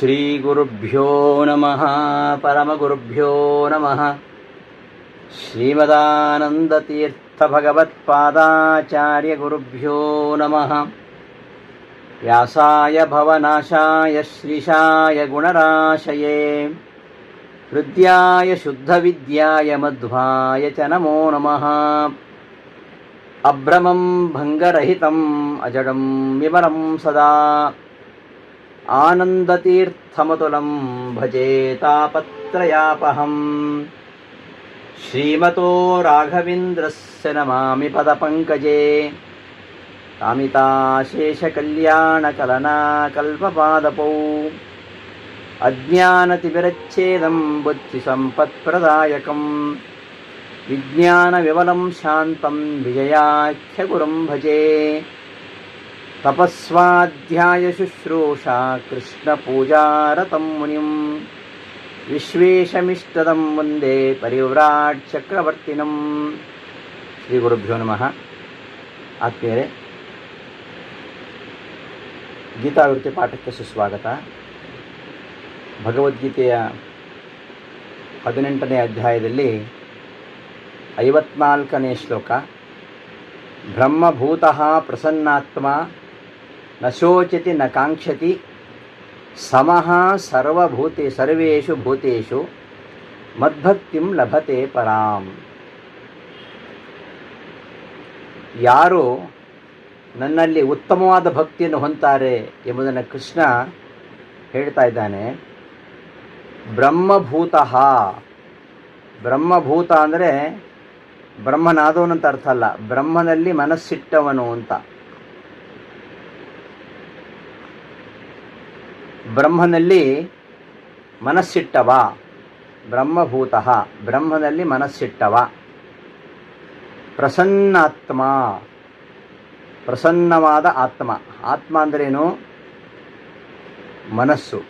శ్రీగురుభ్యో నమ పరమగురుభ్యో నమ శ్రీమదానందతీర్థభగవత్పాదాచార్యగురుభ్యో నమ వ్యాసాయ భవనాశాయ శ్రీషాయ గుణరాశయే హృద్యాయ శుద్ధవిద్యాయ మధ్వాయ చ నమో నమ అభ్రమం భంగరహితం అజడం విమలం సదా आनन्दतीर्थमतुलं भजे तापत्रयापहं श्रीमतो राघवेन्द्रस्य नमामि पदपङ्कजे कामिताशेषकल्याणकलनाकल्पपादपौ अज्ञानतिविरच्छेदं बुद्धिसम्पत्प्रदायकं विज्ञानविमलं शान्तं विजयाख्यगुरुं भजे तपस्वाध्यायशुश्रूषा कृष्णपूजारतं मुनिं विश्वेशमिष्टदं वन्दे ಪರಿವ್ರಾಟ್ ಚಕ್ರವರ್ತಿನಂ ಶ್ರೀ ಗುರುಭ್ಯೋ ನಮಃ ಆತ್ಮೀಯರೇ ಗೀತಾವೃತ್ತಿ ಪಾಠಕ್ಕೆ ಸುಸ್ವಾಗತ ಭಗವದ್ಗೀತೆಯ ಹದಿನೆಂಟನೇ ಅಧ್ಯಾಯದಲ್ಲಿ ಐವತ್ನಾಲ್ಕನೇ ಶ್ಲೋಕ ಬ್ರಹ್ಮಭೂತಃ ಪ್ರಸನ್ನಾತ್ಮ ನ ಶೋಚತಿ ನ ಕಾಂಕ್ಷತಿ ಸಮಃ ಸರ್ವಭೂತಿ ಸರ್ವೇಷು ಭೂತೇಷು ಮದ್ಭಕ್ತಿಂ ಲಭತೆ ಪರಾಂ. ಯಾರು ನನ್ನಲ್ಲಿ ಉತ್ತಮವಾದ ಭಕ್ತಿಯನ್ನು ಹೊಂತಾರೆ ಎಂಬುದನ್ನು ಕೃಷ್ಣ ಹೇಳ್ತಾ ಇದ್ದಾನೆ. ಬ್ರಹ್ಮಭೂತಃ. ಬ್ರಹ್ಮಭೂತ ಅಂದರೆ ಬ್ರಹ್ಮನಾದವನಂತ ಅರ್ಥ ಅಲ್ಲ. ಬ್ರಹ್ಮನಲ್ಲಿ ಮನಸ್ಸಿಟ್ಟವನು ಅಂತ. ಬ್ರಹ್ಮನಲ್ಲಿ ಮನಸ್ಸಿಟ್ಟವ. ಬ್ರಹ್ಮಭೂತ ಬ್ರಹ್ಮನಲ್ಲಿ ಮನಸ್ಸಿಟ್ಟವ. ಪ್ರಸನ್ನಾತ್ಮ. ಪ್ರಸನ್ನವಾದ ಆತ್ಮ. ಆತ್ಮ ಅಂದ್ರೇನು? ಮನಸ್ಸು.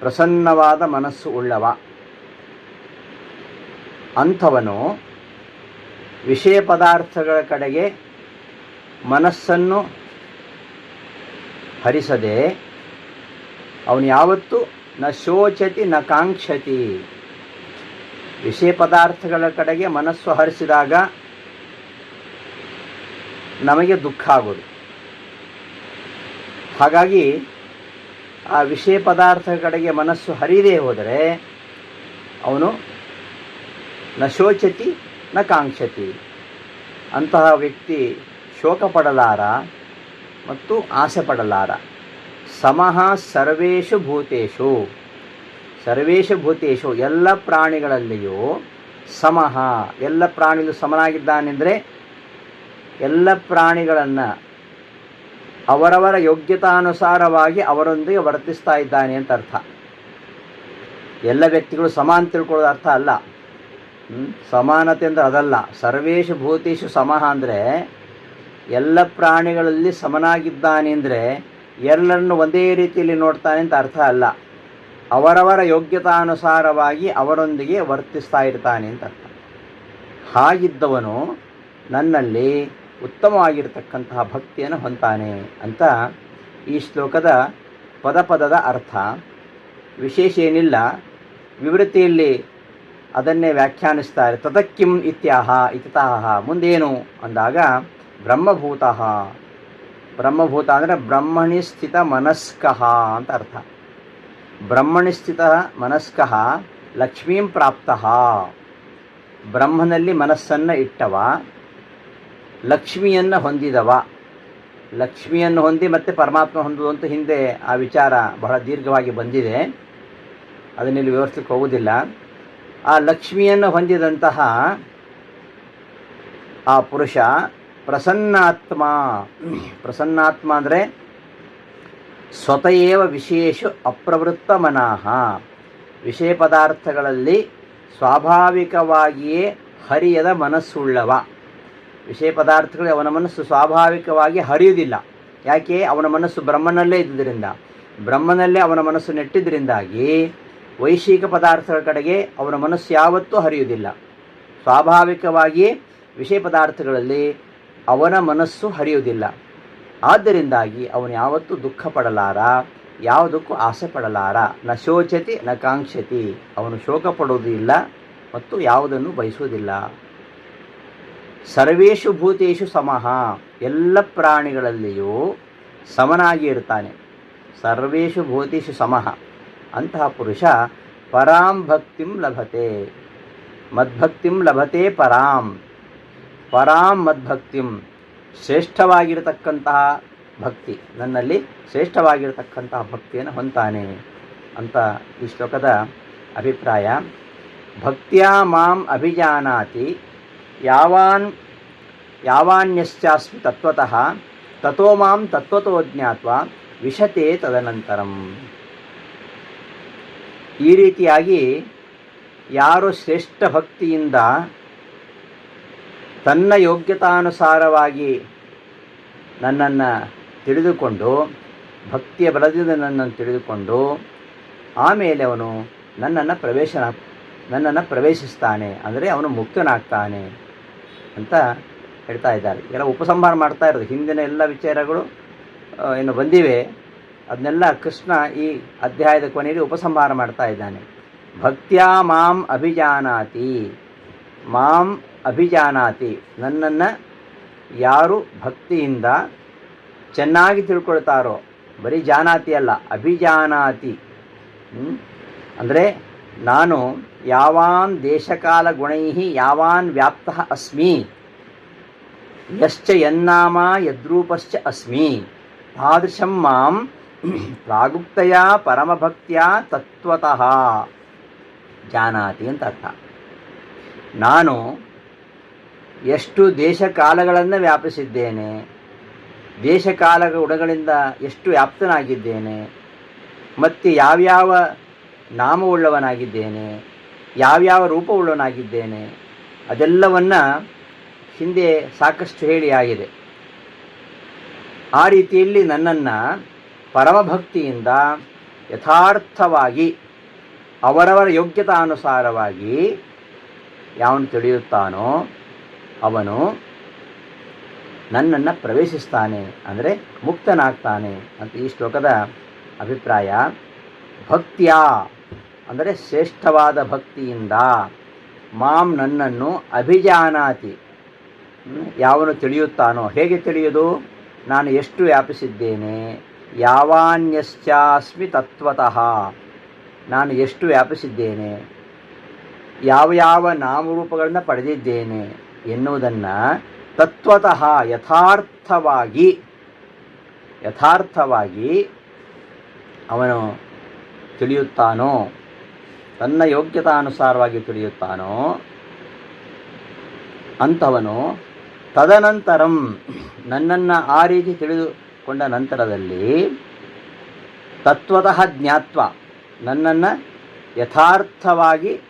ಪ್ರಸನ್ನವಾದ ಮನಸ್ಸು ಉಳ್ಳವ. ಅಂಥವನು ವಿಷಯ ಪದಾರ್ಥಗಳ ಕಡೆಗೆ ಮನಸ್ಸನ್ನು ಹರಿಸದೆ ಅವನು ಯಾವತ್ತೂ ನ ಶೋಚತಿ ನ ಕಾಂಕ್ಷತಿ. ವಿಷಯ ಪದಾರ್ಥಗಳ ಕಡೆಗೆ ಮನಸ್ಸು ಹರಿಸಿದಾಗ ನಮಗೆ ದುಃಖ ಆಗೋದು. ಹಾಗಾಗಿ ಆ ವಿಷಯ ಪದಾರ್ಥಗಳ ಕಡೆಗೆ ಮನಸ್ಸು ಹರಿದೇ ಹೋದರೆ ಅವನು ನ ಶೋಚತಿ ನ ಕಾಂಕ್ಷತಿ. ಅಂತಹ ವ್ಯಕ್ತಿ ಶೋಕ ಪಡಲಾರ ಮತ್ತು ಆಸೆ ಪಡಲಾರ ಸಮಃ ಸರ್ವೇಶು ಭೂತೇಶು ಸರ್ವೇಶು ಭೂತೇಶು ಎಲ್ಲ ಪ್ರಾಣಿಗಳಲ್ಲಿಯೂ ಸಮಹ, ಎಲ್ಲ ಪ್ರಾಣಿಗಳು ಸಮನಾಗಿದ್ದಾನೆಂದರೆ ಎಲ್ಲ ಪ್ರಾಣಿಗಳನ್ನು ಅವರವರ ಯೋಗ್ಯತಾನುಸಾರವಾಗಿ ಅವರೊಂದಿಗೆ ವರ್ತಿಸ್ತಾ ಇದ್ದಾನೆ ಅಂತ ಅರ್ಥ. ಎಲ್ಲ ವ್ಯಕ್ತಿಗಳು ಸಮ ಅಂತ ತಿಳ್ಕೊಳ್ಳೋದು ಅರ್ಥ ಅಲ್ಲ. ಸಮಾನತೆ ಅಂದರೆ ಅದಲ್ಲ. ಸರ್ವೇಶು ಭೂತೇಶು ಸಮಹ ಅಂದರೆ ಎಲ್ಲ ಪ್ರಾಣಿಗಳಲ್ಲಿ ಸಮನಾಗಿದ್ದಾನೆ ಅಂದರೆ ಎಲ್ಲರನ್ನು ಒಂದೇ ರೀತಿಯಲ್ಲಿ ನೋಡ್ತಾನೆ ಅಂತ ಅರ್ಥ ಅಲ್ಲ. ಅವರವರ ಯೋಗ್ಯತಾನುಸಾರವಾಗಿ ಅವರೊಂದಿಗೆ ವರ್ತಿಸ್ತಾ ಇರ್ತಾನೆ ಅಂತ ಅರ್ಥ. ಹಾಗಿದ್ದವನು ನನ್ನಲ್ಲಿ ಉತ್ತಮವಾಗಿರ್ತಕ್ಕಂತಹ ಭಕ್ತಿಯನ್ನು ಹೊಂತಾನೆ ಅಂತ ಈ ಶ್ಲೋಕದ ಪದ ಪದದ ಅರ್ಥ. ವಿಶೇಷ ಏನಿಲ್ಲ. ವಿವೃತ್ತಿಯಲ್ಲಿ ಅದನ್ನೇ ವ್ಯಾಖ್ಯಾನಿಸ್ತಾರೆ. ತದಕ್ಕಿಂ ಇತ್ಯಾಹ ಇತಿತಾಹ ಮುಂದೇನು ಅಂದಾಗ ಬ್ರಹ್ಮಭೂತಃ ಬ್ರಹ್ಮಭೂತ ಅಂದರೆ ಬ್ರಹ್ಮಣಿ ಸ್ಥಿತ ಮನಸ್ಕಃ ಅಂತ ಅರ್ಥ. ಬ್ರಹ್ಮಣಿ ಸ್ಥಿತ ಮನಸ್ಕಃ ಲಕ್ಷ್ಮೀಂ ಪ್ರಾಪ್ತಃ. ಬ್ರಹ್ಮನಲ್ಲಿ ಮನಸ್ಸನ್ನು ಇಟ್ಟವ, ಲಕ್ಷ್ಮಿಯನ್ನು ಹೊಂದಿದವ. ಲಕ್ಷ್ಮಿಯನ್ನು ಹೊಂದಿ ಮತ್ತೆ ಪರಮಾತ್ಮ ಹೊಂದುವುದು ಅಂತ ಹಿಂದೆ ಆ ವಿಚಾರ ಬಹಳ ದೀರ್ಘವಾಗಿ ಬಂದಿದೆ. ಅದನ್ನಿಲ್ಲಿ ವಿವರಿಸಲಿಕ್ಕೆ ಹೋಗುವುದಿಲ್ಲ ಆ ಲಕ್ಷ್ಮಿಯನ್ನು ಹೊಂದಿದಂತಹ ಆ ಪುರುಷ ಪ್ರಸನ್ನಾತ್ಮ. ಪ್ರಸನ್ನಾತ್ಮ ಅಂದರೆ ಸ್ವತಯೇವ ವಿಶೇಷ ಅಪ್ರವೃತ್ತ ಮನಃ ವಿಷಯ ಪದಾರ್ಥಗಳಲ್ಲಿ ಸ್ವಾಭಾವಿಕವಾಗಿಯೇ ಹರಿಯದ ಮನಸ್ಸುಳ್ಳವ. ವಿಷಯ ಪದಾರ್ಥಗಳು ಅವನ ಮನಸ್ಸು ಸ್ವಾಭಾವಿಕವಾಗಿ ಹರಿಯುವುದಿಲ್ಲ. ಯಾಕೆ? ಅವನ ಮನಸ್ಸು ಬ್ರಹ್ಮನಲ್ಲೇ ಇದ್ದುದರಿಂದ. ಬ್ರಹ್ಮನಲ್ಲೇ ಅವನ ಮನಸ್ಸು ನೆಟ್ಟಿದ್ದರಿಂದಾಗಿ ವೈಶಿಕ ಪದಾರ್ಥಗಳ ಕಡೆಗೆ ಅವನ ಮನಸ್ಸು ಯಾವತ್ತೂ ಹರಿಯುವುದಿಲ್ಲ. ಸ್ವಾಭಾವಿಕವಾಗಿ ವಿಷಯ ಪದಾರ್ಥಗಳಲ್ಲಿ ಅವನ ಮನಸ್ಸು ಹರಿಯುವುದಿಲ್ಲ. ಆದ್ದರಿಂದಾಗಿ ಅವನು ಯಾವತ್ತೂ ದುಃಖ ಪಡಲಾರ ಯಾವುದಕ್ಕೂ ಆಸೆ ಪಡಲಾರ ನ ಶೋಚತಿ, ನ ಕಾಂಕ್ಷತಿ. ಅವನು ಶೋಕ ಪಡುವುದಿಲ್ಲ ಮತ್ತು ಯಾವುದನ್ನು ಬಯಸುವುದಿಲ್ಲ. ಸರ್ವೇಷು ಭೂತೇಶು ಸಮಃ ಎಲ್ಲ ಪ್ರಾಣಿಗಳಲ್ಲಿಯೂ ಸಮನಾಗಿ ಇರ್ತಾನೆ ಸರ್ವೇಷು ಭೂತೇಶು ಸಮಃ ಅಂತಹ ಪುರುಷ ಪರಾಂ ಭಕ್ತಿಂ ಲಭತೆ. ಮದ್ಭಕ್ತಿಂ ಲಭತೆ ಪರಾಂ. ಪರಾಂ ಮದ್ಭಕ್ತಿಂ ಶ್ರೇಷ್ಠವಾಗಿರತಕ್ಕಂತಹ ಭಕ್ತಿ. ನನ್ನಲ್ಲಿ ಶ್ರೇಷ್ಠವಾಗಿರತಕ್ಕಂತಹ ಭಕ್ತಿಯನ್ನು ಹೊಂತಾನೆ ಅಂತ ಈ ಶ್ಲೋಕದ ಅಭಿಪ್ರಾಯ. ಭಕ್ತಿಯ ಮಾಂ ಅಭಿಜಾನಾತಿ. ಯಾವಾನ್, ಯಾವಾನ್ಯಶ್ಚಾಸ್ಮಿ ತತ್ವತಃ ತಥೋ ಮಾಂ ತತ್ವತೋ ಜ್ಞಾತ್ವ ವಿಷತೆ ತದನಂತರಂ. ಈ ರೀತಿಯಾಗಿ ಯಾರು ಶ್ರೇಷ್ಠ ಭಕ್ತಿಯಿಂದ ತನ್ನ ಯೋಗ್ಯತಾನುಸಾರವಾಗಿ ನನ್ನನ್ನು ತಿಳಿದುಕೊಂಡು, ಭಕ್ತಿಯ ಬಲದಿಂದ ನನ್ನನ್ನು ತಿಳಿದುಕೊಂಡು, ಆಮೇಲೆ ಅವನು ನನ್ನನ್ನು ಪ್ರವೇಶನ, ನನ್ನನ್ನು ಪ್ರವೇಶಿಸ್ತಾನೆ, ಅಂದರೆ ಅವನು ಮುಕ್ತನಾಗ್ತಾನೆ ಅಂತ ಹೇಳ್ತಾ ಇದ್ದಾರೆ. ಎಲ್ಲ ಉಪಸಂಹಾರ ಮಾಡ್ತಾ ಇರೋದು. ಹಿಂದಿನ ಎಲ್ಲ ವಿಚಾರಗಳು ಏನು ಬಂದಿವೆ. ಅದನ್ನೆಲ್ಲ ಕೃಷ್ಣ ಈ ಅಧ್ಯಾಯದ ಕೊನೆಯಲ್ಲಿ ಉಪಸಂಹಾರ ಮಾಡ್ತಾ ಇದ್ದಾನೆ. ಭಕ್ತಿಯ ಮಾಂ ಅಭಿಜಾನಾತಿ. ಮಾಂ ಅಭಿಜಾನಾತಿ. ನನ್ನನ್ನು ಯಾರು ಭಕ್ತಿಯಿಂದ ಚೆನ್ನಾಗಿ ತಿಳ್ಕೊಳ್ತಾರೋ, ಬರೀ ಜಾನಾತಿ ಅಲ್ಲ, ಅಭಿಜಾನಾತಿ. ಅಂದರೆ ನಾನು ಯಾವಾನ್ ದೇಶಕಾಲ ಗುಣೈ ಯಾವಾನ್ ವ್ಯಾಪ್ತ ಅಸ್ಮಿ. ಯಶ್ಚ ಯನ್ನಾಮ ಯದ್ರೂಪಶ್ಚ ಅಸ್ಮಿ. ತಾದೃಶಂ ಮಾಂ ಪ್ರಾಗುಪ್ತೆಯ ಪರಮಭಕ್ತಿಯ ತತ್ವತಃ. ಜಾನಾತಿ ಅಂತ ಅರ್ಥ. ನಾನು ಎಷ್ಟು ದೇಶಕಾಲಗಳನ್ನು ವ್ಯಾಪಿಸಿದ್ದೇನೆ ದೇಶಕಾಲಗಳ ಉಡಗಳಿಂದ ಎಷ್ಟು ವ್ಯಾಪ್ತನಾಗಿದ್ದೇನೆ, ಮತ್ತು ಯಾವ್ಯಾವ ನಾಮವುಳ್ಳವನಾಗಿದ್ದೇನೆ, ಯಾವ್ಯಾವ ರೂಪವುಳ್ಳವನಾಗಿದ್ದೇನೆ, ಅದೆಲ್ಲವನ್ನು ಹಿಂದೆ ಸಾಕಷ್ಟು ಹೇಳಿ ಆಗಿದೆ. ಆ ರೀತಿಯಲ್ಲಿ ನನ್ನನ್ನು ಪರಮಭಕ್ತಿಯಿಂದ ಯಥಾರ್ಥವಾಗಿ, ಅವರವರ ಯೋಗ್ಯತಾನುಸಾರವಾಗಿ ಯಾವನು ತಿಳಿಯುತ್ತಾನೋ ಅವನು ನನ್ನನ್ನು ಪ್ರವೇಶಿಸ್ತಾನೆ, ಅಂದರೆ ಮುಕ್ತನಾಗ್ತಾನೆ ಅಂತ ಈ ಶ್ಲೋಕದ ಅಭಿಪ್ರಾಯ. ಭಕ್ತಿಯ, ಅಂದರೆ ಶ್ರೇಷ್ಠವಾದ ಭಕ್ತಿಯಿಂದ ಮಾಂ ನನ್ನನ್ನು ಅಭಿಜಾನಾತಿ. ಯಾವನು ತಿಳಿಯುತ್ತಾನೋ, ಹೇಗೆ ತಿಳಿಯುವುದು ನಾನು ಎಷ್ಟು ವ್ಯಾಪಿಸಿದ್ದೇನೆ? ಯಾವಾನ್ಯಶ್ಚಾಸ್ಮಿ ತತ್ವತಃ. ನಾನು ಎಷ್ಟು ವ್ಯಾಪಿಸಿದ್ದೇನೆ? ಯಾವ ಯಾವ ನಾಮರೂಪಗಳನ್ನು ಪಡೆದಿದ್ದೇನೆ? ಎನ್ನುವುದನ್ನು ತತ್ವತಃ ಯಥಾರ್ಥವಾಗಿ ಯಥಾರ್ಥವಾಗಿ ಅವನು ತಿಳಿಯುತ್ತಾನೋ, ತನ್ನ ಯೋಗ್ಯತಾನುಸಾರವಾಗಿ ತಿಳಿಯುತ್ತಾನೋ, ಅಂಥವನು ತದನಂತರಂ ನನ್ನನ್ನು ಆ ರೀತಿ ತಿಳಿದುಕೊಂಡ ನಂತರದಲ್ಲಿ ತತ್ವತಃ ಜ್ಞಾತ್ವ ನನ್ನನ್ನು ಯಥಾರ್ಥವಾಗಿ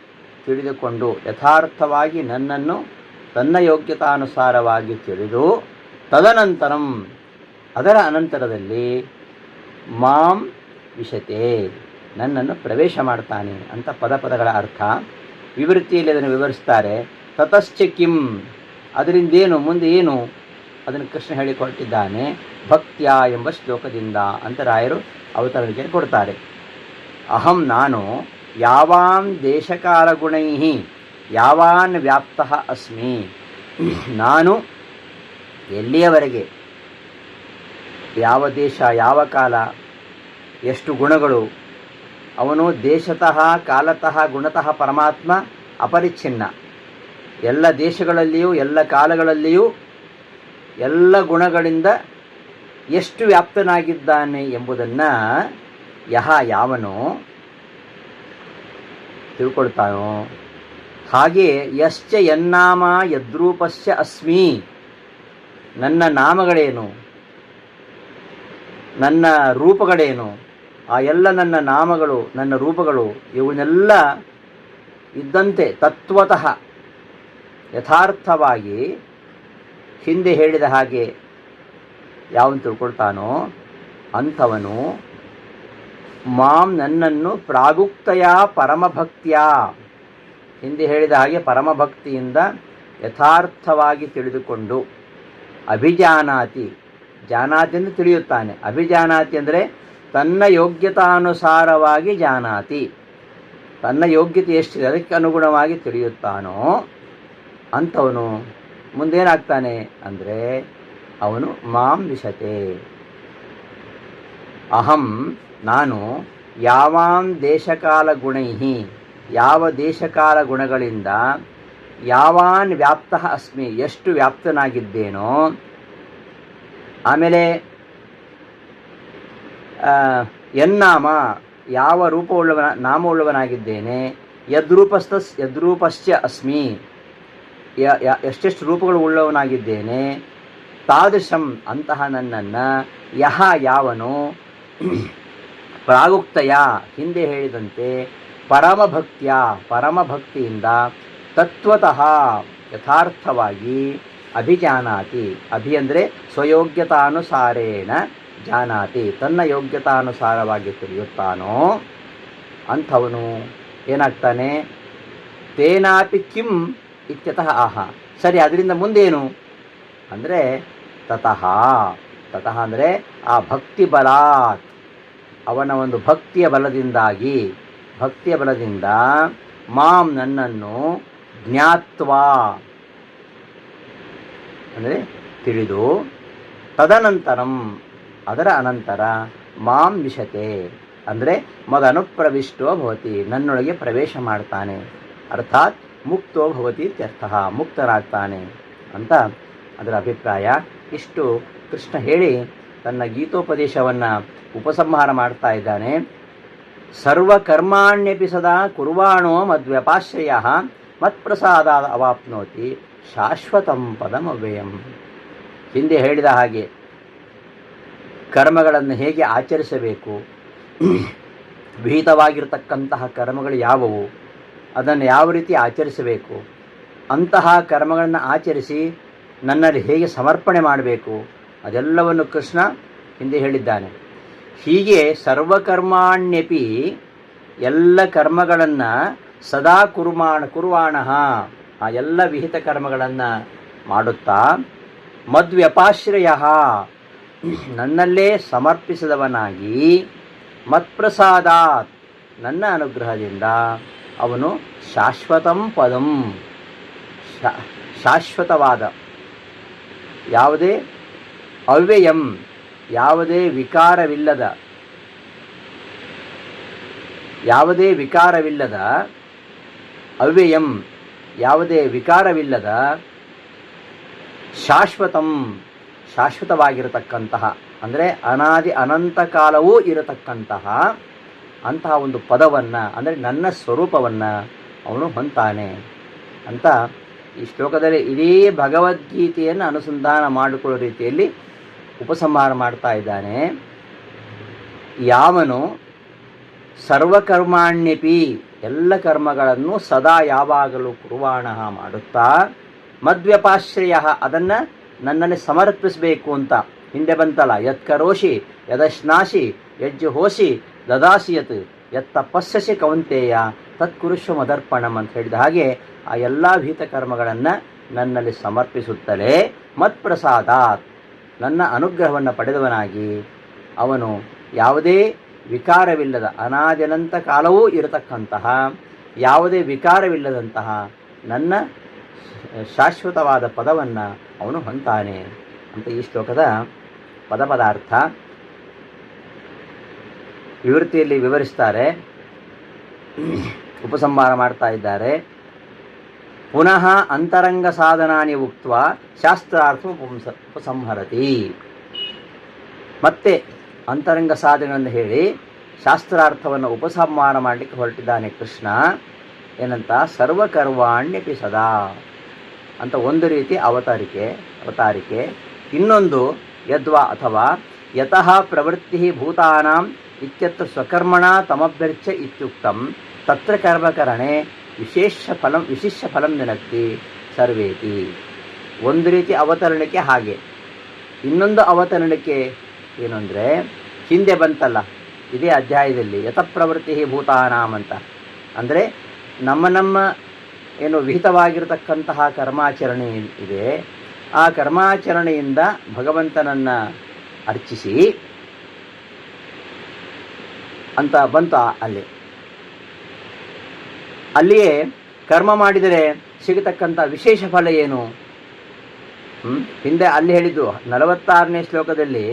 ತಿಳಿದುಕೊಂಡು, ಯಥಾರ್ಥವಾಗಿ ನನ್ನನ್ನು ತನ್ನ ಯೋಗ್ಯತಾನುಸಾರವಾಗಿ ತಿಳಿದು ತದನಂತರಂ ಅದರ ಅನಂತರದಲ್ಲಿ ಮಾಂ ವಿಷತೆ ನನ್ನನ್ನು ಪ್ರವೇಶ ಮಾಡ್ತಾನೆ ಅಂತ ಪದ ಪದಗಳ ಅರ್ಥ. ವಿವೃತ್ತಿಯಲ್ಲಿ ಅದನ್ನು ವಿವರಿಸ್ತಾರೆ. ತತಶ್ಚ ಕಿಂ, ಅದರಿಂದೇನು, ಮುಂದೆ ಏನು? ಅದನ್ನು ಕೃಷ್ಣ ಹೇಳಿಕೊಟ್ಟಿದ್ದಾನೆ. ಭಕ್ತ್ಯ ಎಂಬ ಶ್ಲೋಕದಿಂದ ಅಂತ ರಾಯರು ಅವತರಣಿಕೆ ಕೊಡ್ತಾರೆ. ಅಹಂ ನಾನು ಯಾವಾಂ ದೇಶಕಾಲ ಗುಣೈ ಯಾವಾನ್ ವ್ಯಾಪ್ತ ಅಸ್ಮಿ. ನಾನು ಎಲ್ಲಿಯವರೆಗೆ? ಯಾವ ದೇಶ, ಯಾವ ಕಾಲ, ಎಷ್ಟು ಗುಣಗಳು? ಅವನು ದೇಶತಃ, ಕಾಲತಃ, ಗುಣತಃ ಪರಮಾತ್ಮ ಅಪರಿಚ್ಛಿನ್ನ. ಎಲ್ಲ ದೇಶಗಳಲ್ಲಿಯೂ, ಎಲ್ಲ ಕಾಲಗಳಲ್ಲಿಯೂ ಎಲ್ಲ ಗುಣಗಳಿಂದ ಎಷ್ಟು ವ್ಯಾಪ್ತನಾಗಿದ್ದಾನೆ ಎಂಬುದನ್ನು ಯಹ ಯಾವನು ತಿಳ್ಕೊಳ್ತಾನೋ? ಹಾಗೆ ಯಶ್ಚ ಯನ್ನಾಮ ಯದ್ರೂಪಸ್ಯ ಅಸ್ಮಿ. ನನ್ನ ನಾಮಗಳೇನು? ನನ್ನ ರೂಪಗಳೇನು? ಆ ಎಲ್ಲ ನನ್ನ ನಾಮಗಳು, ನನ್ನ ರೂಪಗಳು, ಇವನ್ನೆಲ್ಲ ಇದ್ದಂತೆ ತತ್ವತಃ ಯಥಾರ್ಥವಾಗಿ ಹಿಂದೆ ಹೇಳಿದ ಹಾಗೆ ಯಾವನು ತಿಳ್ಕೊಳ್ತಾನೋ ಅಂಥವನು ಮಾಂ ನನ್ನನ್ನು ಪ್ರಾಗುಕ್ತಯ ಪರಮಭಕ್ತಿಯ. ಹಿಂದೆ ಹೇಳಿದ ಹಾಗೆ ಪರಮಭಕ್ತಿಯಿಂದ ಯಥಾರ್ಥವಾಗಿ ತಿಳಿದುಕೊಂಡು ಅಭಿಜಾನಾತಿ, ಜಾನಾತಿ ಎಂದು ತಿಳಿಯುತ್ತಾನೆ. ಅಭಿಜಾನಾತಿ ಅಂದರೆ ತನ್ನ ಯೋಗ್ಯತಾನುಸಾರವಾಗಿ ಜಾನಾತಿ. ತನ್ನ ಯೋಗ್ಯತೆ ಎಷ್ಟಿದೆ, ಅದಕ್ಕೆ ಅನುಗುಣವಾಗಿ ತಿಳಿಯುತ್ತಾನೋ ಅಂಥವನು ಮುಂದೇನಾಗ್ತಾನೆ ಅಂದರೆ ಅವನು ಮಾಂ ವಿಶತೆ. ಅಹಂ ನಾನು ಯಾವಾಂ ದೇಶಕಾಲ ಗುಣೈ ಯಾವ ದೇಶಕಾಲ ಗುಣಗಳಿಂದ ಯಾವಾನ್ ವ್ಯಾಪ್ತ ಅಸ್ಮಿ, ಎಷ್ಟು ವ್ಯಾಪ್ತನಾಗಿದ್ದೇನೋ, ಆಮೇಲೆ ಎನ್ನಾಮ, ಯಾವ ರೂಪವುಳ್ಳವನ, ನಾಮವುಳ್ಳವನಾಗಿದ್ದೇನೆ ಯದ್ರೂಪಸ್ಥ ಯದ್ರೂಪಶ್ಚ ಅಸ್ಮಿ ಎಷ್ಟೆಷ್ಟು ರೂಪಗಳು ಉಳ್ಳವನಾಗಿದ್ದೇನೆ, ತಾದೃಶಂ ಅಂತಹ ನನ್ನನ್ನು, ಯಹ ಯಾವನು, ಪ್ರಾಗುಕ್ತಯ ಹಿಂದೆ ಹೇಳಿದಂತೆ ಪರಮಭಕ್ತಿಯ, ಪರಮಭಕ್ತಿಯಿಂದ ತತ್ವತಃ ಯಥಾರ್ಥವಾಗಿ ಅಭಿಜಾನಾತಿ. ಅಭಿ ಅಂದರೆ ಸ್ವಯೋಗ್ಯತಾನುಸಾರೇಣ ಜಾನಾತಿ. ತನ್ನ ಯೋಗ್ಯತಾನುಸಾರವಾಗಿ ತಿಳಿಯುತ್ತಾನೋ ಅಂಥವನು ಏನಾಗ್ತಾನೆ? ತೇನಾಪಿ ಕಿಂ ಇತ್ಯತಃ ಆಹ. ಸರಿ, ಅದರಿಂದ ಮುಂದೇನು? ಅಂದರೆ ತತಃ. ತತಃ ಅಂದರೆ ಆ ಭಕ್ತಿ ಬಲಾತ್ ಅವನ ಒಂದು ಭಕ್ತಿಯ ಬಲದಿಂದಾಗಿ ಭಕ್ತಿಯ ಬಲದಿಂದ ಮಾಂ ನನ್ನನ್ನು ಜ್ಞಾತ್ವಾ ಅಂದರೆ ತಿಳಿದು ತದನಂತರಂ ಅದರ ಅನಂತರ ಮಾಂ ವಿಷತೆ ಅಂದರೆ ಮದನುಪ್ರವಿಷ್ಟೋ ಭವತಿ, ನನ್ನೊಳಗೆ ಪ್ರವೇಶ ಮಾಡ್ತಾನೆ. ಅರ್ಥಾತ್ ಮುಕ್ತೋ ಭವತಿ ಇತ್ಯರ್ಥ, ಮುಕ್ತನಾಗ್ತಾನೆ ಅಂತ ಅದರ ಅಭಿಪ್ರಾಯ. ಇಷ್ಟು ಕೃಷ್ಣ ಹೇಳಿ ತನ್ನ ಗೀತೋಪದೇಶವನ್ನು ಉಪಸಂಹಾರ ಮಾಡ್ತಾ ಇದ್ದಾನೆ. ಸರ್ವಕರ್ಮಾಣ್ಯಪಿ ಸದಾ ಕುರ್ವಾಣೋ ಮದ್ವ್ಯಪಾಶ್ರಯ ಮತ್ಪ್ರಸಾದ ಅವಾಪ್ನೋತಿ ಶಾಶ್ವತಂ ಪದಮವ್ಯಯಂ. ಹಿಂದೆ ಹೇಳಿದ ಹಾಗೆ ಕರ್ಮಗಳನ್ನು ಹೇಗೆ ಆಚರಿಸಬೇಕು? ವಿಹಿತವಾಗಿರತಕ್ಕಂತಹ ಕರ್ಮಗಳು ಯಾವುವು? ಅದನ್ನು ಯಾವ ರೀತಿ ಆಚರಿಸಬೇಕು? ಅಂತಹ ಕರ್ಮಗಳನ್ನು ಆಚರಿಸಿ ನನ್ನಲ್ಲಿ ಹೇಗೆ ಸಮರ್ಪಣೆ ಮಾಡಬೇಕು? ಅದೆಲ್ಲವನ್ನು ಕೃಷ್ಣ ಹಿಂದೆ ಹೇಳಿದ್ದಾನೆ. ಹೀಗೆ ಸರ್ವಕರ್ಮಾಣ್ಯಪಿ ಎಲ್ಲ ಕರ್ಮಗಳನ್ನು ಸದಾ ಕುರ್ಮಾಣ ಕುರ್ವಾಣ ಆ ಎಲ್ಲ ವಿಹಿತ ಕರ್ಮಗಳನ್ನು ಮಾಡುತ್ತಾ ಮದ್ವ್ಯಪಾಶ್ರಯ. ನನ್ನಲ್ಲೇ ಸಮರ್ಪಿಸಿದವನಾಗಿ ಮತ್ಪ್ರಸಾದಾತ್ ನನ್ನ ಅನುಗ್ರಹದಿಂದ ಅವನು ಶಾಶ್ವತಂ ಪದಂ. ಶಾಶ್ವತವಾದ ಯಾವುದೇ ಅವ್ಯಯಂ ಯಾವುದೇ ವಿಕಾರವಿಲ್ಲದ ಯಾವುದೇ ವಿಕಾರವಿಲ್ಲದ ಅವ್ಯಯಂ, ಯಾವುದೇ ವಿಕಾರವಿಲ್ಲದ ಶಾಶ್ವತಂ, ಶಾಶ್ವತವಾಗಿರತಕ್ಕಂತಹ, ಅಂದರೆ ಅನಾದಿ ಅನಂತ ಕಾಲವೂ ಇರತಕ್ಕಂತಹ ಅಂತಹ ಒಂದು ಪದವನ್ನು, ಅಂದರೆ ನನ್ನ ಸ್ವರೂಪವನ್ನು ಅವನು ಹೊಂತಾನೆ ಅಂತ ಈ ಶ್ಲೋಕದಲ್ಲಿ ಇಡೀ ಭಗವದ್ಗೀತೆಯನ್ನು ಅನುಸಂಧಾನ ಮಾಡಿಕೊಳ್ಳೋ ರೀತಿಯಲ್ಲಿ ಉಪಸಂಹಾರ ಮಾಡ್ತಾ ಇದ್ದಾನೆ. ಯಾವನು ಸರ್ವಕರ್ಮಾಣ್ಯಪಿ ಎಲ್ಲ ಕರ್ಮಗಳನ್ನು ಸದಾ ಯಾವಾಗಲೂ ಕುರುವಾಣ ಮಾಡುತ್ತಾ, ಮದ್ವ್ಯಪಾಶ್ರಯ ಅದನ್ನು ನನ್ನಲ್ಲಿ ಸಮರ್ಪಿಸಬೇಕು ಅಂತ ಹಿಂದೆ ಬಂತಲ್ಲ, ಯತ್ ಕರೋಷಿ, ಯದಶ್ನಾಶಿ, ಯಜ್ಜು ಹೋಸಿ ದದಾಸಿಯತ್, ಯತ್ ಯತ್ ತಪಸ್ಸಸಿ ಕೌಂತೆಯ ತತ್ಕುರುಷ ಮದರ್ಪಣಂ ಅಂತ ಹೇಳಿದ ಹಾಗೆ ಆ ಎಲ್ಲ ಭೀತ ಕರ್ಮಗಳನ್ನು ನನ್ನಲ್ಲಿ ಸಮರ್ಪಿಸುತ್ತಲೇ ಮತ್ಪ್ರಸಾದಾತ್. ನನ್ನ ಅನುಗ್ರಹವನ್ನು ಪಡೆದವನಾಗಿ ಅವನು ಯಾವುದೇ ವಿಕಾರವಿಲ್ಲದ ಅನಾದಿನಂತ ಕಾಲವೂ ಇರತಕ್ಕಂತಹ, ಯಾವುದೇ ವಿಕಾರವಿಲ್ಲದಂತಹ ನನ್ನ ಶಾಶ್ವತವಾದ ಪದವನ್ನು ಅವನು ಹೊಂತಾನೆ ಅಂತ ಈ ಶ್ಲೋಕದ ಪದ ಪದಾರ್ಥ ವಿವೃತ್ತಿಯಲ್ಲಿ ವಿವರಿಸ್ತಾರೆ, ಉಪಸಂಹಾರ ಮಾಡ್ತಾ ಇದ್ದಾರೆ. ಪುನಃ ಅಂತರಂಗ ಸಾಧನಾನಿ ಉಕ್ತ ಶಾಸ್ತ್ರಾರ್ಥ ಉಪಂಸ ಉಪಸಂಹರತಿ. ಮತ್ತೆ ಅಂತರಂಗ ಸಾಧನೆಯನ್ನು ಹೇಳಿ ಶಾಸ್ತ್ರಾರ್ಥವನ್ನು ಉಪಸಂಹಾರ ಮಾಡಲಿಕ್ಕೆ ಹೊರಟಿದ್ದಾನೆ ಕೃಷ್ಣ. ಏನಂತ? ಸರ್ವಕರ್ವಾಣ್ಯಪಿ ಸದಾ ಅಂತ ಒಂದು ರೀತಿ ಅವತಾರಿಕೆ ಅವತಾರಿಕೆ. ಇನ್ನೊಂದು ಯದ್ವಾ ಅಥವಾ ಯತಃ ಪ್ರವೃತ್ತಿ ಭೂತಾನಾಂ ಇತ್ಯತ್ರ ಸ್ವಕರ್ಮಣ ತಮಭ್ಯರ್ಚ ಇತ್ಯುಕ್ತಂ. ತತ್ರ ಕರ್ಮಕರಣೆ ವಿಶೇಷ ಫಲಂ, ವಿಶಿಷ್ಟ ಫಲಂ ನೆನಕ್ತಿ ಸರ್ವೇತಿ. ಒಂದು ರೀತಿ ಅವತರಣಕ್ಕೆ ಹಾಗೆ. ಇನ್ನೊಂದು ಅವತರಣಕ್ಕೆ ಏನು ಅಂದರೆ ಹಿಂದೆ ಬಂತಲ್ಲ, ಇದೇ ಅಧ್ಯಾಯದಲ್ಲಿ ಯಥಪ್ರವೃತ್ತಿ ಭೂತಾನಾಮ್ ಅಂತ. ಅಂದರೆ ನಮ್ಮ ನಮ್ಮ ಏನು ವಿಹಿತವಾಗಿರತಕ್ಕಂತಹ ಕರ್ಮಾಚರಣೆ ಇದೆ. ಆ ಕರ್ಮಾಚರಣೆಯಿಂದ ಭಗವಂತನನ್ನು ಅರ್ಚಿಸಿ ಅಂತ ಬಂತು ಅಲ್ಲಿ. ಅಲ್ಲಿಯೇ ಕರ್ಮ ಮಾಡಿದರೆ ಸಿಗತಕ್ಕಂಥ ವಿಶೇಷ ಫಲ ಏನು? ಹಿಂದೆ ಅಲ್ಲಿ ಹೇಳಿದ್ದು ನಲವತ್ತಾರನೇ ಶ್ಲೋಕದಲ್ಲಿ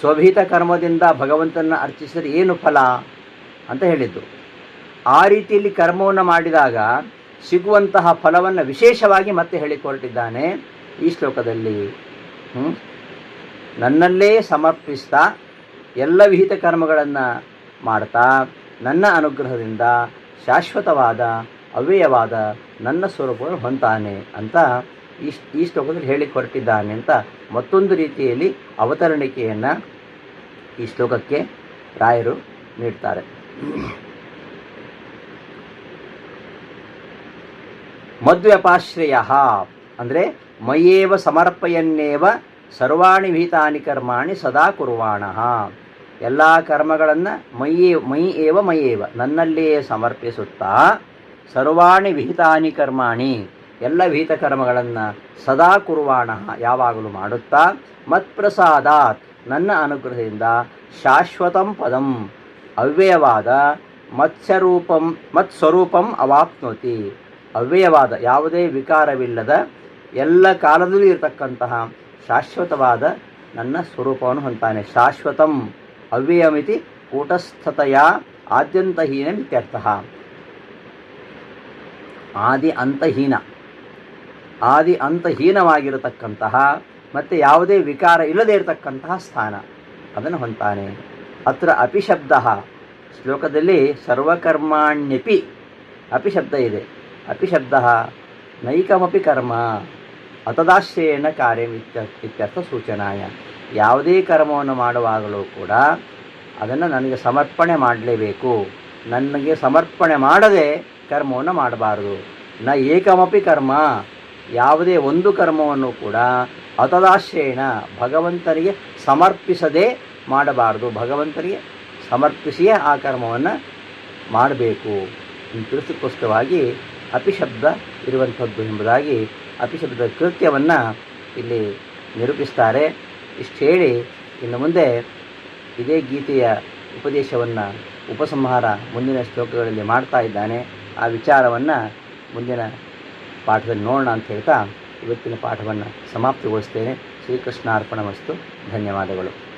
ಸ್ವಭೀತ ಕರ್ಮದಿಂದ ಭಗವಂತನ ಅರ್ಚಿಸಿದರೆ ಏನು ಫಲ ಅಂತ ಹೇಳಿದ್ದು ಆ ರೀತಿಯಲ್ಲಿ ಕರ್ಮವನ್ನು ಮಾಡಿದಾಗ ಸಿಗುವಂತಹ ಫಲವನ್ನು ವಿಶೇಷವಾಗಿ ಮತ್ತೆ ಹೇಳಿಕೊರಟಿದ್ದಾನೆ ಈ ಶ್ಲೋಕದಲ್ಲಿ? ನನ್ನಲ್ಲೇ ಸಮರ್ಪಿಸ್ತಾ ಎಲ್ಲ ವಿಹಿತ ಕರ್ಮಗಳನ್ನು ಮಾಡ್ತಾ ನನ್ನ ಅನುಗ್ರಹದಿಂದ ಶಾಶ್ವತವಾದ, ಅವ್ಯಯವಾದ ನನ್ನ ಸ್ವರೂಪವನ್ನು ಹೊಂತಾನೆ ಅಂತ ಈ ಈ ಶ್ಲೋಕದಲ್ಲಿ ಹೇಳಿ ಹೊರಟಿದ್ದಾನೆ ಅಂತ ಮತ್ತೊಂದು ರೀತಿಯಲ್ಲಿ ಅವತರಣಿಕೆಯನ್ನು ಈ ಶ್ಲೋಕಕ್ಕೆ ರಾಯರು ನೀಡ್ತಾರೆ. ಮದ್ವ್ಯಪಾಶ್ರಯ ಅಂದರೆ ಮಯೇವ ಸಮರ್ಪಯನ್ನೇವ ಸರ್ವಾಣಿ ವಿಹಿತಾನಿ ಕರ್ಮಾಣಿ ಸದಾ ಕುರ್ವಾಣ. ಎಲ್ಲ ಕರ್ಮಗಳನ್ನು ಮೈಯೇ, ಮೈ ಏವ ಮಯೇವ ನನ್ನಲ್ಲಿಯೇ ಸಮರ್ಪಿಸುತ್ತಾ ಸರ್ವಾಣಿ ವಿಹಿತಾನಿ ಕರ್ಮಾಣಿ. ಎಲ್ಲ ವಿಹಿತ ಕರ್ಮಗಳನ್ನು ಸದಾ ಕುರುವಾಣ ಯಾವಾಗಲೂ ಮಾಡುತ್ತಾ ಮತ್ಪ್ರಸಾದಾತ್ ನನ್ನ ಅನುಗ್ರಹದಿಂದ ಶಾಶ್ವತಂ ಪದಂ ಅವ್ಯಯವಾದ ಮತ್ಸ್ಯರೂಪಂ, ಮತ್ಸ್ವರೂಪಂ ಅವಾಪ್ನೋತಿ. ಅವ್ಯಯವಾದ ಯಾವುದೇ ವಿಕಾರವಿಲ್ಲದ ಎಲ್ಲ ಕಾಲದಲ್ಲಿ ಇರತಕ್ಕಂತಹ ಶಾಶ್ವತವಾದ ನನ್ನ ಸ್ವರೂಪವನ್ನು ಹೊಂತಾನೆ ಶಾಶ್ವತಂ ಅವ್ಯಯಮಿತಿ ಕೂಟಸ್ಥತೆಯ ಆದ್ಯಂತಹೀನ ಇತ್ಯರ್ಥ. ಆದಿ ಅಂತಹೀನ. ಆದಿ ಅಂತಹೀನವಾಗಿರತಕ್ಕಂತಹ ಮತ್ತು ಯಾವುದೇ ವಿಕಾರ ಇಲ್ಲದೇ ಇರತಕ್ಕಂತಹ ಸ್ಥಾನ ಅದನ್ನು ಹೊಂತಾನೆ ಅತ್ರ ಅಪಿಶಬ್ದ. ಶ್ಲೋಕದಲ್ಲಿ ಸರ್ವಕರ್ಮಾಣ್ಯಪಿ ಅಪಿಶಬ್ದ ಇದೆ. ಅಪಿಶಬ್ದ ನೈಕಮಪಿ ಕರ್ಮ. ಅತದಾಶ್ರಯೇಣ ಕಾರ್ಯ ಇತ್ಯರ್ಥ ಸೂಚನಾಯ. ಯಾವುದೇ ಕರ್ಮವನ್ನು ಮಾಡುವಾಗಲೂ ಕೂಡ ಅದನ್ನು ನನಗೆ ಸಮರ್ಪಣೆ ಮಾಡಲೇಬೇಕು. ನನಗೆ ಸಮರ್ಪಣೆ ಮಾಡದೆ ಕರ್ಮವನ್ನು ಮಾಡಬಾರದು. ನ ಏಕಮಪಿ ಕರ್ಮ. ಯಾವುದೇ ಒಂದು ಕರ್ಮವನ್ನು ಕೂಡ ಅತದಾಶ್ರಯಣ ಭಗವಂತನಿಗೆ ಸಮರ್ಪಿಸದೆ ಮಾಡಬಾರದು. ಭಗವಂತನಿಗೆ ಸಮರ್ಪಿಸಿಯೇ ಆ ಕರ್ಮವನ್ನು ಮಾಡಬೇಕು. ತಿಳಿಸೋಕ್ಕೋಸ್ಕರವಾಗಿ ಅಪಿಶಬ್ದ ಇರುವಂಥದ್ದು ಎಂಬುದಾಗಿ ಅಪಿಶಬ್ದ ಕೃತ್ಯವನ್ನು ಇಲ್ಲಿ ನಿರೂಪಿಸ್ತಾರೆ. ಇಷ್ಟು ಹೇಳಿ ಇನ್ನು ಮುಂದೆ ಇದೇ ಗೀತೆಯ ಉಪದೇಶವನ್ನು ಉಪಸಂಹಾರ ಮುಂದಿನ ಶ್ಲೋಕಗಳಲ್ಲಿ ಮಾಡ್ತಾ ಇದ್ದಾನೆ. ಆ ವಿಚಾರವನ್ನು ಮುಂದಿನ ಪಾಠದಲ್ಲಿ ನೋಡೋಣ ಅಂತ ಹೇಳ್ತಾ ಇವತ್ತಿನ ಪಾಠವನ್ನು ಸಮಾಪ್ತಿಗೊಳಿಸ್ತೇನೆ. ಶ್ರೀಕೃಷ್ಣಾರ್ಪಣ ವಸ್ತು ಧನ್ಯವಾದಗಳು.